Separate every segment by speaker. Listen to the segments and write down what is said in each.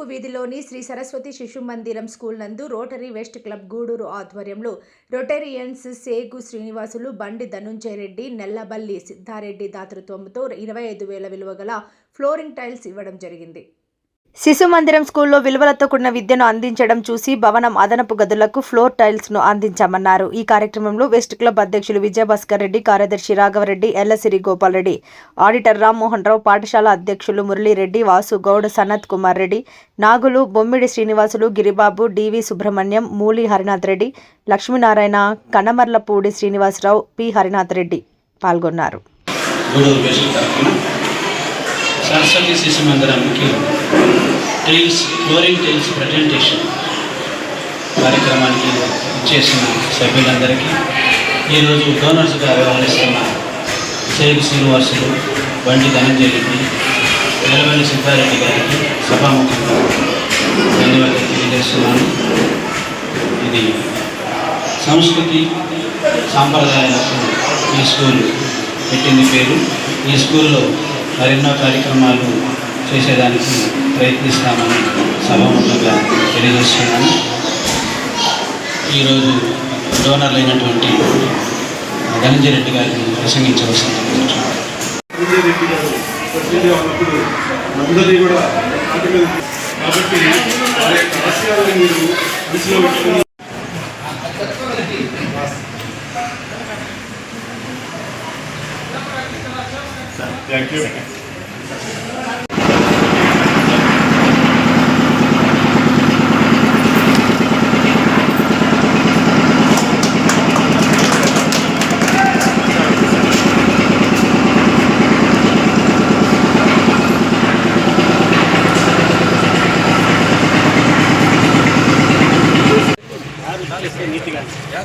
Speaker 1: తూర్పు వీధిలోని శ్రీ సరస్వతి శిశు మందిరం స్కూల్ నందు రోటరీ వెస్ట్ క్లబ్ గూడూరు ఆధ్వర్యంలో రొటేరియన్స్ సేగు శ్రీనివాసులు బండి ధనుంజయ రెడ్డి నెల్లబల్లి సిద్ధారెడ్డి దాతృత్వంతో ఇరవై ఐదు వేల విలువ గల ఫ్లోరింగ్ టైల్స్ ఇవ్వడం జరిగింది. శిశు మందిరం స్కూల్లో విలువలతో కూడిన విద్యను అందించడం చూసి భవనం అదనపు గదులకు ఫ్లోర్ టైల్స్ను అందించామన్నారు. ఈ కార్యక్రమంలో వెస్ట్ క్లబ్ అధ్యక్షులు విజయభాస్కర్ రెడ్డి కార్యదర్శి రాఘవరెడ్డి ఎల్లసిరి గోపాల్ రెడ్డి ఆడిటర్ రామ్మోహన్ రావు పాఠశాల అధ్యక్షులు మురళీరెడ్డి వాసు గౌడ్ సనత్ కుమార్ రెడ్డి నాగులు బొమ్మిడి శ్రీనివాసులు గిరిబాబు డివి సుబ్రహ్మణ్యం మూలి హరినాథ్ రెడ్డి లక్ష్మీనారాయణ కనమర్లపూడి శ్రీనివాసరావు పి హరినాథ్ రెడ్డి పాల్గొన్నారు.
Speaker 2: సరస్వతి శిశు మందిరానికి టైల్స్ ఫ్లోరింగ్ టైల్స్ ప్రజెంటేషన్ కార్యక్రమానికి ఇచ్చేసిన సభ్యులందరికీ ఈరోజు డోనర్స్గా వ్యవహరిస్తున్న సేగు శ్రీనివాసులు బండి ధనంజయ రెడ్డి నిలవల్లి సిద్ధారెడ్డి గారికి సభాముఖంగా ధన్యవాదాలు తెలియజేస్తున్నాను. ఇది సంస్కృతి సాంప్రదాయాలకు ఈ స్కూల్ పెట్టింది పేరు. ఈ స్కూల్లో మరెన్నో కార్యక్రమాలు చేసేదానికి ప్రయత్నిస్తామని సభాముఖంగా తెలియజేస్తున్నాను. ఈరోజు డోనర్లు అయినటువంటి ధనంజయ రెడ్డి గారిని ప్రసంగించవలసింది
Speaker 3: విజయ్ రెడ్డి గారు ప్రతినిధిగా ఉన్నప్పుడు అందరినీ కూడా ఆటలు కాబట్టి వారి యొక్క ఆశయాలను మీరు దృష్టిలో పెట్టుకుని థ్యాంక్ యూ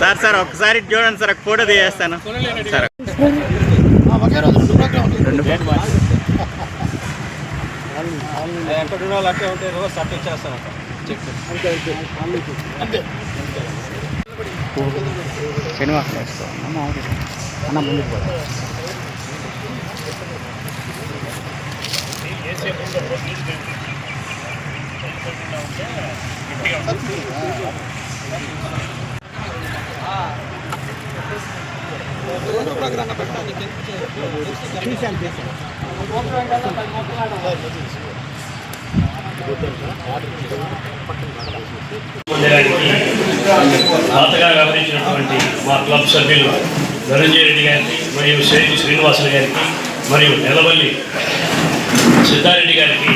Speaker 4: సార్ సార్ ఒకసారి చూడండి సార్ ఒక ఫోటో తీయేస్తాను సార్
Speaker 2: ఎక్కడ ఉన్న అట్టే ఉంటే రోజు సబ్మిట్ చేస్తాను
Speaker 4: శ్రీనివాస్ అన్న ముందుకు పోయి
Speaker 5: మందిరానికి దాతగా వ్యవహరించినటువంటి మా క్లబ్ సభ్యులు ధనంజయ రెడ్డి గారికి మరియు శ్రీ శ్రీనివాసులు గారికి మరియు నెలవల్లి సిద్ధారెడ్డి గారికి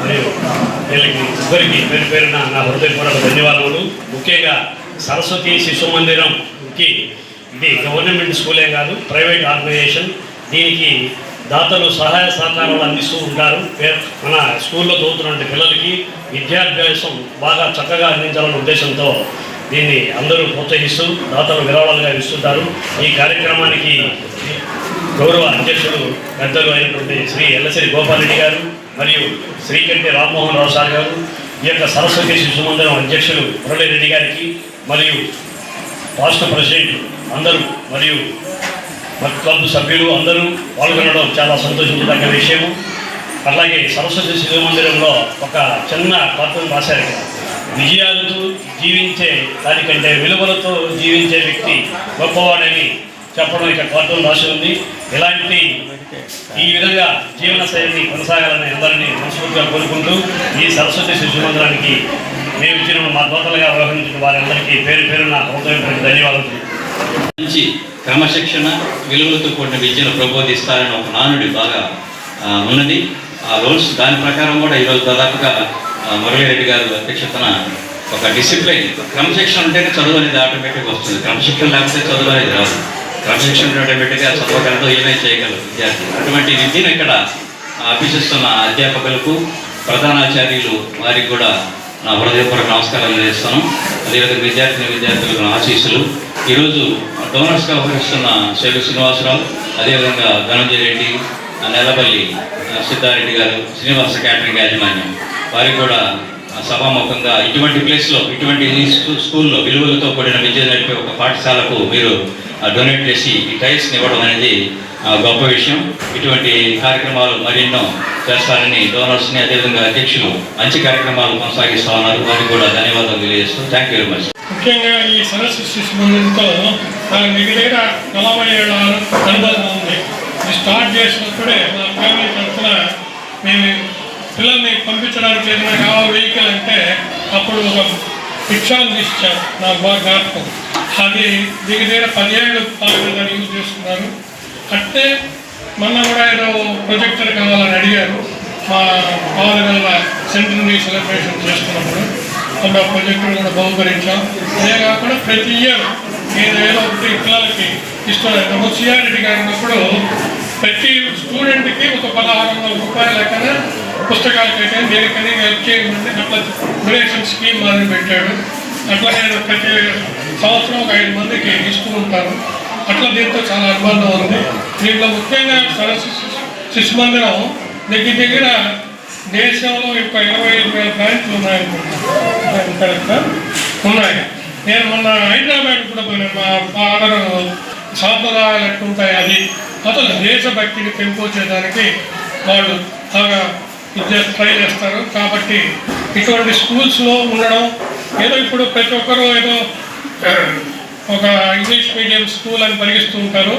Speaker 5: మరియు వీళ్ళకి ఇద్దరికి పేరు పేరున నా హృదయపూర్వక ధన్యవాదములు. ముఖ్యంగా సరస్వతి శిశు మందిరంకి ఇది గవర్నమెంట్ స్కూలే కాదు ప్రైవేట్ ఆర్గనైజేషన్. దీనికి దాతలు సహాయ సహకారాలు అందిస్తూ ఉంటారు. మన స్కూల్లో చదువుతున్న పిల్లలకి విద్యాభ్యాసం బాగా చక్కగా అందించాలన్న ఉద్దేశంతో దీన్ని అందరూ ప్రోత్సహిస్తూ దాతలు విరాళాలుగా ఇస్తుంటారు. ఈ కార్యక్రమానికి గౌరవ అధ్యక్షులు పెద్దలు అయినటువంటి శ్రీ ఎల్లసిరి గోపాలరెడ్డి గారు మరియు శ్రీకంటి రామ్మోహన్ రావు సార్ గారు ఈ యొక్క సరస్వతి శిశు మందిరం అధ్యక్షులు మురళీరెడ్డి గారికి మరియు రాష్ట్ర ప్రెసిడెంట్ అందరూ మరియు క్లబ్ సభ్యులు అందరూ పాల్గొనడం చాలా సంతోషించదగ్గ విషయము. అలాగే సరస్వతి శిశు మందిరంలో ఒక చిన్న పత్రం రాశారు ఇక్కడ. విజయాలతో జీవించే దానికంటే విలువలతో జీవించే వ్యక్తి గొప్పవాడని చెప్పడం ఇక్కడ కార్టూన్ రాసి ఉంది. ఇలాంటి ఈ విధంగా జీవన శైలిని కొనసాగాలని అందరినీ మనస్ఫూర్తిగా కోరుకుంటూ ఈ సరస్వతి శిశు మందిరానికి మేము ఇచ్చిన మా దోతలుగా వ్యవహరించిన వారందరికీ పేరు పేరున హృదయపూర్వక ధన్యవాదాలు.
Speaker 6: మంచి క్రమశిక్షణ విలువలతో కూడిన విద్యను ప్రబోధిస్తారని ఒక నానుడి బాగా ఉన్నది. ఆ రూల్స్ దాని ప్రకారం కూడా ఈరోజు దాదాపుగా మురళీరెడ్డి గారు అధ్యక్షతన ఒక డిసిప్లైన్. క్రమశిక్షణ ఉంటేనే చదువు అనేది ఆటోమేటిక్గా వస్తుంది. క్రమశిక్షణ లేకపోతే చదువు అనేది రాదు. క్రమశిక్షణ బిడ్డగా చదవగలదు ఏమైనా చేయగలదు. విద్యార్థి. అటువంటి విద్యను ఇక్కడ అభ్యసిస్తున్న అధ్యాపకులకు ప్రధానాచార్యులు వారికి కూడా నా హృదయపూర్వక నమస్కారాలు చేస్తాను అదేవిధంగా విద్యార్థిని విద్యార్థులకు నా ఆశీస్సులు. ఈరోజు డోనర్స్గా వ్యవహరిస్తున్న శైలు శ్రీనివాసరావు అదేవిధంగా ధనంజయ రెడ్డి నెలపల్లి సిద్ధారెడ్డి గారు శ్రీనివాస క్యాటరింగ్ యాజమాన్యం. వారికి కూడా సభాముఖంగా ఇటువంటి ప్లేస్లో ఇటువంటి స్కూల్లో విలువలతో కూడిన విద్య నడిపే ఒక పాఠశాలకు మీరు డొనేట్ చేసి ఈ టైల్స్ని ఇవ్వడం అనేది ఆ, గొప్ప విషయం. ఇటువంటి కార్యక్రమాలు మరెన్నో చేస్తారని డోనర్స్ని అదేవిధంగా అధ్యక్షులు మంచి కార్యక్రమాలు కొనసాగిస్తా ఉన్నారు. వారికి కూడా ధన్యవాదాలు తెలియజేస్తూ థ్యాంక్ యూ వెరీ మచ్
Speaker 7: ముఖ్యంగా ఈ సరస్సు శిశు మందిరంతో నాకు దగ్గర నలభై ఏళ్ళ అనుభవం ఉంది. ఇది స్టార్ట్ చేసినప్పుడే మా ఫ్యామిలీ తరఫున మేము పిల్లల్ని పంపించడానికి ఏదైనా కావాలి వెహికల్ అంటే అప్పుడు ఒక రిక్షాను తీసిచ్చారు నాకు బాగా జ్ఞాపకం అది దీని దగ్గర పదిహేడు పాలు యూజ్ చేస్తున్నారు. అంటే మొన్న కూడా ఏదో ప్రొజెక్టర్ కావాలని అడిగారు. మా పావులగల్ల సెంటనరీ సెలబ్రేషన్ చేస్తున్నప్పుడు అప్పుడు ఆ ప్రొజెక్టర్ కూడా బహుకరించాం. అదే కాకుండా ప్రతి ఇయర్ నేను ఏదో ఒకటి పిల్లలకి ఇస్తున్నాను ఇంతకుముందు సిఆర్రెడ్డి గారు ఉన్నప్పుడు ప్రతి స్టూడెంట్కి ఒక పదహారు వందల రూపాయల లెక్కన పెట్టాను దేనికని హెల్ప్ చేయమంటే అట్లా డొనేషన్ స్కీమ్ మొదలు పెట్టాడు. అట్లా నేను ప్రతి సంవత్సరం ఒక ఐదు మందికి ఇస్తూ ఉంటాను అట్లా దీంతో చాలా అనుబంధం ఉంది. దీంట్లో ముఖ్యంగా సరస్సు శిశు- మందిరం దగ్గర దగ్గర దేశంలో ఇప్పుడు ఇరవై ఐదు వేల బ్రాంచ్లు ఉన్నాయనుకుంటున్నాను కరెక్ట్? ఉన్నాయి. నేను మొన్న హైదరాబాద్ కూడా పోయినా. మా సాంప్రదాయాలు ఎట్టుంటాయి అది. అసలు దేశభక్తిని పెంపొంచేదానికి వాళ్ళు బాగా ట్రై చేస్తారు. కాబట్టి ఇటువంటి స్కూల్స్లో ఉండడం ఏదో ఇప్పుడు ప్రతి ఒక్కరూ ఏదో ఒక ఇంగ్లీష్ మీడియం స్కూల్ అని పరిగిస్తూ ఉంటారు.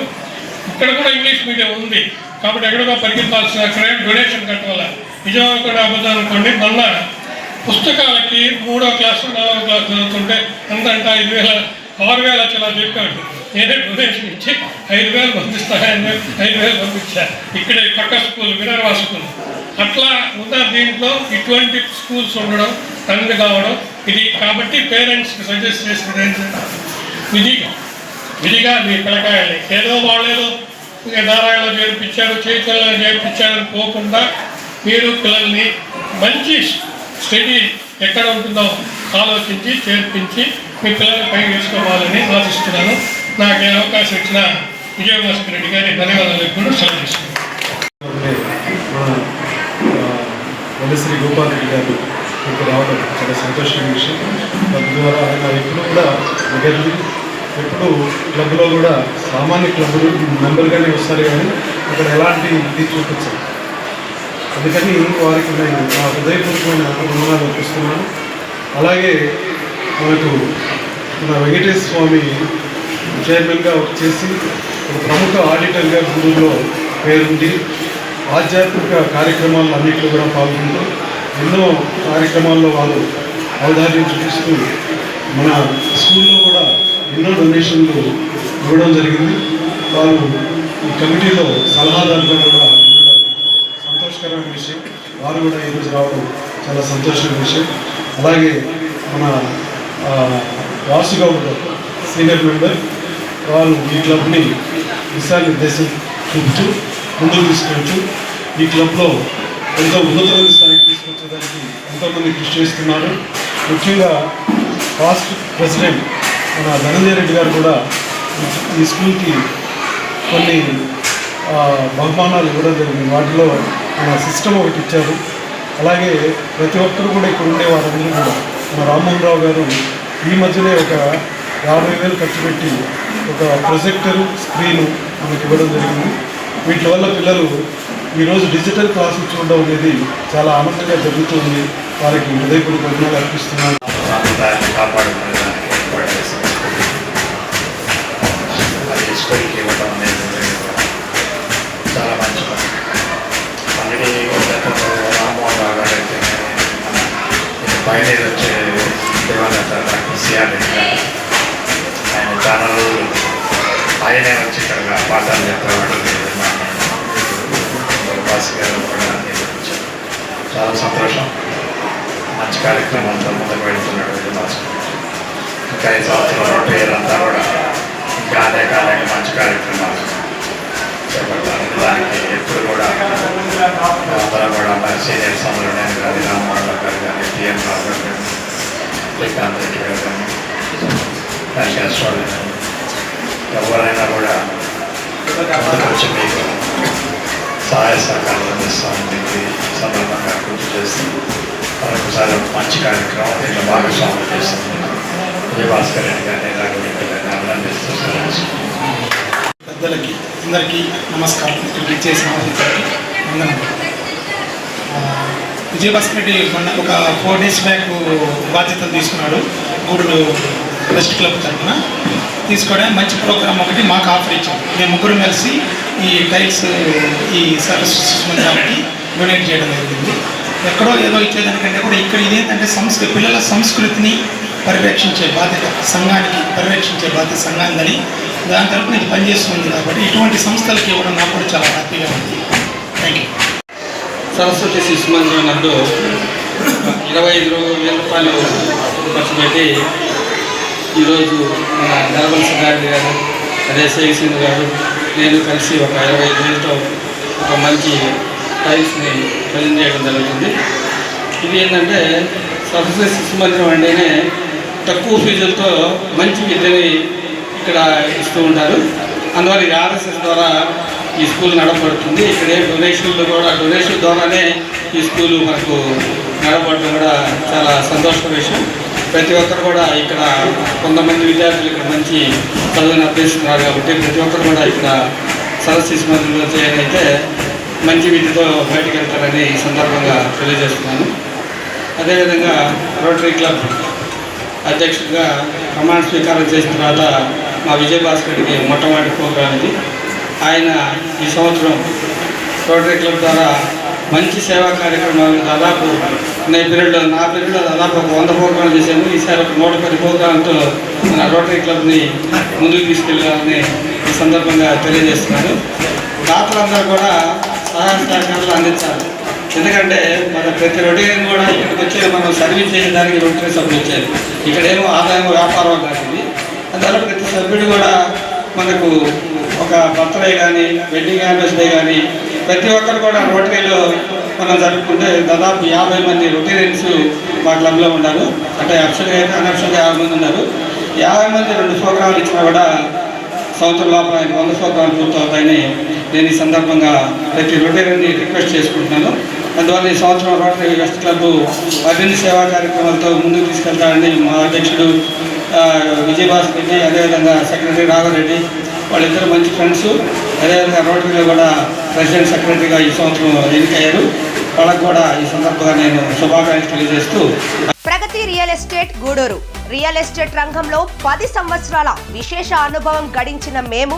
Speaker 7: ఇక్కడ కూడా ఇంగ్లీష్ మీడియం ఉంది. కాబట్టి ఎక్కడికో పరిగెత్తాల్సిన క్రైమ్ డొనేషన్ కట్టాలా? నిజంగా కూడా అబద్ధం అనుకోండి మళ్ళా పుస్తకాలకి మూడో క్లాసు నాలుగో క్లాస్ చదువుతుంటే అంతంట ఐదు వేల ఆరు వేల చాలా చెప్పాడు. నేనే డొనేషన్ ఇచ్చి ఐదు వేలు పంపిస్తానని ఐదు వేలు పంపించా. ఇక్కడ ఈ పక్క స్కూల్ వినర్వా స్కూల్ అట్లా ఉన్న దీంట్లో ఇటువంటి స్కూల్స్ ఉండడం తండ్రి కావడం ఇది కాబట్టి పేరెంట్స్కి సజెస్ట్ చేసింది ఏంటంటే విధిగా విధిగా మీ పిల్లకాయల్ని. ఏదో వాళ్ళేదో నారాయణలో చేర్పించారు చైతన్యలో చేర్పించారు పోకుండా మీరు పిల్లల్ని మంచి స్టడీ ఎక్కడ ఉంటుందో ఆలోచించి చేర్పించి మీ పిల్లల్ని పై చేసుకోవాలని ఆశిస్తున్నాను. నాకు ఏ అవకాశం ఇచ్చిన విజయభాస్కర్ రెడ్డి గారి ధన్యవాదాలు కూడా సెలవు తీసుకున్నాను
Speaker 8: ఉండే మన శ్రీ గోపాల్ రెడ్డి గారు ఇక్కడ రావడం చాలా సంతోషమైన విషయం. తద్వారా ఆయన ఎప్పుడు కూడా మొదలు ఎప్పుడు క్లబ్లో కూడా సామాన్య క్లబ్లు మెంబర్గానే వస్తారు కానీ అక్కడ ఎలాంటి ఇది చూపించరు. అందుకని వారికి నేను నా హృదయపూర్వకమైన వందనాలు అర్పిస్తున్నాను. అలాగే మనకు మన వెంకటేశ్వర స్వామి చైర్మన్గా చేసి ఒక ప్రముఖ ఆడిటర్గా గురువులో పేరుండి ఆధ్యాత్మిక కార్యక్రమాలు అన్నింటిలో కూడా పాల్గొంటూ ఎన్నో కార్యక్రమాల్లో వాళ్ళు అవధాన్యం చూపిస్తూ మన స్కూల్లో కూడా ఎన్నో డొనేషన్లు ఇవ్వడం జరిగింది. వాళ్ళు ఈ కమిటీలో సలహాదారుగా కూడా ఉండడం సంతోషకరమైన విషయం. వారు కూడా ఈరోజు రావడం చాలా సంతోషమైన విషయం. అలాగే మన వార్షిక సీనియర్ మెంబర్ వారు ఈ క్లబ్ని దిశానిర్దేశం చూపుతూ ముందుకు తీసుకెళ్తూ ఈ క్లబ్లో ఎంతో ఉన్నతమైన స్థాయికి తీసుకొచ్చేదానికి ఎంతోమంది కృషి చేస్తున్నారు. ముఖ్యంగా పాస్ట్ ప్రెసిడెంట్ మన ధనంజయ రెడ్డి గారు కూడా ఈ- స్కూల్కి కొన్ని బహుమానాలు ఇవ్వడం జరిగింది. వాటిలో మన సిస్టమ్ ఒకటి ఇచ్చారు. అలాగే ప్రతి ఒక్కరు కూడా ఇక్కడ ఉండే వారందరూ కూడా మన రామ్మోహన్ రావు గారు ఈ మధ్యనే ఒక యాభై వేలు ఖర్చు పెట్టి ఒక ప్రొజెక్టర్ స్క్రీను మనకి ఇవ్వడం జరిగింది. వీటి వల్ల పిల్లలు ఈరోజు డిజిటల్ క్లాసులు చూడడం అనేది చాలా ఆనందంగా జరుగుతుంది. వారికి హృదయపూర్వక వందనాలు అర్పిస్తున్నాను.
Speaker 9: అనేది చాలా మంచి పని గతంలో రామ్మోహన్ రావు గారు అయితే ఇది వచ్చే దేవాలయ ఆయన చాలా ఆయనే వచ్చి ఇక్కడ పాఠాలు చెప్పేవాడు బాస్ గారు కూడా నిర్వహించారు చాలా సంతోషం. మంచి కార్యక్రమంతో ముందుకు వెళ్తున్నాడు విజయభాస్కర్ ఇంకా ఈ సంవత్సరం రెండు వేలంతా కూడా ఇంకా ఇంకా అనేక అనేక మంచి కార్యక్రమాలు చేపట్టాలి. దానికి ఎప్పుడు కూడా అందరూ కూడా మరి సీనియర్ అందరూ నేను కానీ రామ్మోహన్ రావు గారు కానీ టీఎం రావు గారు కానీ శ్రీకాంత్ రెడ్డి గారు కానీ వెంకటేశ్వర కానీ ఎవరైనా కూడా గుర్తు చేస్తూ మరొకసారి మంచి కార్యక్రమం దీంట్లో భాగస్వామ్యం చేస్తుంది విజయభాస్కర్ రెడ్డి గారిని రాఘవరెడ్డి గారిని అభినందిస్తూ
Speaker 10: పెద్దలకి అందరికీ నమస్కారం. ఇక్కడ ఇచ్చేసిన వాళ్ళకి విజయభాస్కర్ రెడ్డి మొన్న ఒక ఫోర్ డేస్ బ్యాక్ బాధ్యతలు తీసుకున్నాడు గూడూరు వెస్ట్ క్లబ్ తరఫున తీసుకోవడానికి మంచి ప్రోగ్రామ్ ఒకటి మాకు ఆఫర్ ఇచ్చాం మేము ముగ్గురు కలిసి ఈ టైల్స్ ఈ సర్వీస్ మందిరానికి డొనేట్ చేయడం జరిగింది. ఎక్కడో ఏదో ఇచ్చేదానికంటే కూడా ఇక్కడ ఇదేంటంటే సంస్కృతి పిల్లల సంస్కృతిని పర్యవేక్షించే బాధ్యత సంఘానికి పరిరక్షించే బాధ్యత సంఘానిదని దాని తరపున ఇది పనిచేస్తుంది కాబట్టి ఇటువంటి సంస్థలకి ఇవ్వడం నాకు కూడా చాలా హ్యాపీగా ఉంది. థ్యాంక్ యూ
Speaker 11: సరస్వతి శిశు మందిరం నందు ఇరవై ఐదు వేల రూపాయలు ఖర్చు పెట్టి ఈరోజు మన నరబల్ సుధారెడ్డి గారు అదే సింగ్ గారు నేను కలిసి ఒక ఇరవై ఐదు వేలతో ఒక మంచి టైల్స్ని ప్రజెంట్ చేయడం జరుగుతుంది. ఇది ఏంటంటే ప్రొఫెసర్ శిశు మందిరం అంటేనే తక్కువ ఫీజులతో మంచి విద్యని ఇక్కడ ఇస్తూ ఉంటారు. అందువల్ల ఈ ఆర్ఎస్ఎస్ ద్వారా ఈ స్కూల్ నడపబడుతుంది. ఇక్కడే డొనేషన్లు కూడా డొనేషన్ ద్వారానే ఈ స్కూలు మనకు నడపడటం కూడా చాలా సంతోషకర విషయం. ప్రతి ఒక్కరు కూడా ఇక్కడ కొంతమంది విద్యార్థులు ఇక్కడ మంచి చదువుని అభ్యసిస్తున్నారు కాబట్టి ప్రతి ఒక్కరు కూడా ఇక్కడ సరస్వతి మందిలో చేయనైతే మంచి విద్యతో బయటకు వెళ్తారని ఈ సందర్భంగా తెలియజేస్తున్నాను. అదేవిధంగా రోటరీ క్లబ్ అధ్యక్షుడిగా ప్రమాణ స్వీకారం చేసిన తర్వాత మా విజయభాస్కర్ రెడ్డికి మొట్టమొదటి ప్రోగ్రాం ఇది. ఆయన ఈ సంవత్సరం రోటరీ క్లబ్ ద్వారా మంచి సేవా కార్యక్రమాలు దాదాపు నా పీరియడ్లో నా పీరియడ్లో దాదాపు ఒక వంద ప్రోగ్రాంలు చేశాము. ఈసారి ఒక నూట పది ప్రోగ్రాంతో మన రోటరీ క్లబ్ని ముందుకు తీసుకెళ్ళాలని ఈ సందర్భంగా తెలియజేస్తున్నాను. దాతలందరూ కూడా సహాయ సహకారాలు అందించాలి. ఎందుకంటే మన ప్రతి రొటీన్ కూడా ఇక్కడికి వచ్చి మనం సర్వీస్ చేయడానికి రొటీన్ సభ్యులు వచ్చారు. ఇక్కడేమో ఆదాయం వ్యాపారం కాదు అందువల్ల ప్రతి సభ్యుడు కూడా మనకు ఒక బర్త్డే కానీ వెడ్డింగ్ యానివర్సరీ కానీ ప్రతి ఒక్కరు కూడా రోటరీలో మనం జరుపుకుంటే దాదాపు యాభై మంది రొటీరియన్స్ మా క్లబ్లో ఉన్నారు. అంటే అప్షన్గా అయితే అనఫ్షల్గా యాభై మంది ఉన్నారు. యాభై మంది రెండు ప్రోగ్రాంలు ఇచ్చినా కూడా సంవత్సరం లోపల వంద ప్రోగ్రాంలు పూర్తవుతాయని నేను ఈ సందర్భంగా ప్రతి రొటీరియన్ని రిక్వెస్ట్ చేసుకుంటున్నాను. అందువల్ల ఈ సంవత్సరం రోటరీ వెస్ట్ క్లబ్ మరిన్ని సేవా కార్యక్రమాలతో ముందుకు తీసుకెళ్తారని మా అధ్యక్షుడు విజయభాస్కర్ రెడ్డి అదేవిధంగా సెక్రటరీ రాఘవరెడ్డి వాళ్ళిద్దరు మంచి ఫ్రెండ్స్. అదేవిధంగా రోటరీలో కూడా ప్రెసిడెంట్ సెక్రటరీగా ఈ సంవత్సరం ఎన్నికయ్యారు. వాళ్ళకు కూడా ఈ సందర్భంగా నేను శుభాకాంక్షలు తెలియజేస్తూ
Speaker 12: Pragati real estate Gudur. Real estate రంగంలో పది సంవత్సరాల విశేష అనుభవం గడించిన మేము